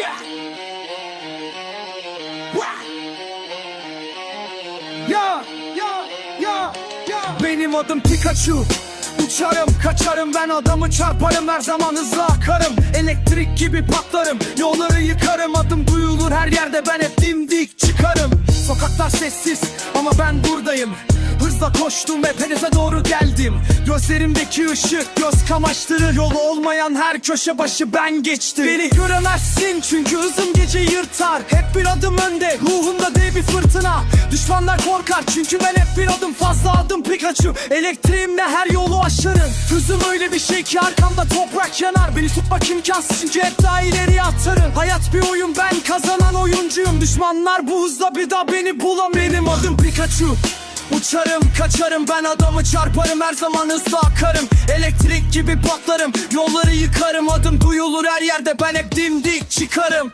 Yeah. Ya ya ya ya. Benim adım Pikachu. Uçarım kaçarım. Ben adamı çarparım. Her zaman hızlı akarım. Elektrik gibi patlarım. Yolları yıkarım. Adım duyulur her yerde. Ben hep dimdik Sokaklar sessiz ama ben buradayım. Hızla koştum ve hepinize doğru geldim. Gözlerimdeki ışık göz kamaştırır Yolu olmayan her köşe başı ben geçtim. Beni göremezsin çünkü hızım gece yırtar. Hep bir adım önde ruhumda dev bir fırtına. Düşmanlar korkar çünkü ben hep bir adım fazla adım Pikachu. Elektriğimle her yolu aşarım Hızım öyle bir şey ki arkamda toprak yanar. Beni tutmak imkansız çünkü hep daha ileriye atarım. Hayat bir oyun ben kazanan oyuncuyum. Düşmanlar bu hızla bir daha beni bulam Benim adım Pikachu. Uçarım kaçarım. Ben adamı çarparım. Her zaman hızlı akarım. Elektrik gibi patlarım. Yolları yıkarım. Adım duyulur her yerde. Ben hep dimdik çıkarım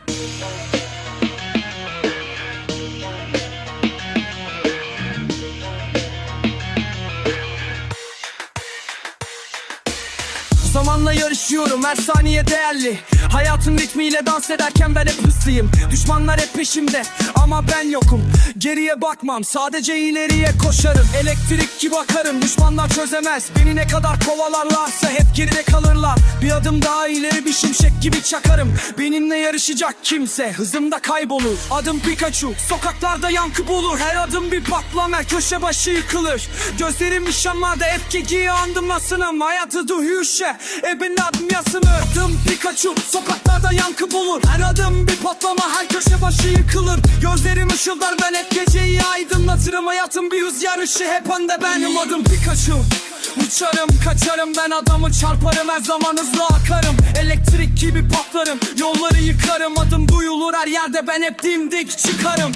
Zamanla yarışıyorum her saniye değerli. Hayatın ritmiyle dans ederken ben hep hızlıyım Düşmanlar hep peşimde ama ben yokum. Geriye bakmam sadece ileriye koşarım. Elektrik gibi bakarım düşmanlar çözemez. Beni ne kadar kovalarlarsa hep geride kalırlar. Bir adım daha ileri bir şimşek gibi çakarım. Benimle yarışacak kimse hızımda kaybolur. Adım Pikachu sokaklarda yankı bulur. Her adım bir patlama köşe başı yıkılır. Gözlerim nişanlarda hep geceyi andım nasılım Hayatı duhuşe e ben adım yasını Adım Pikachu. Sokaklarda yankı bulur. Her adım bir patlama her köşe başı yıkılır. Gözlerim ışıldar ben hep geceyi aydınlatırım. Hayatım bir hız yarışı hep önde benim adım Pikachu Uçarım kaçarım. Ben adamı çarparım her zaman hızlı akarım. Elektrik gibi patlarım yolları yıkarım. Adım duyulur her yerde ben hep dimdik çıkarım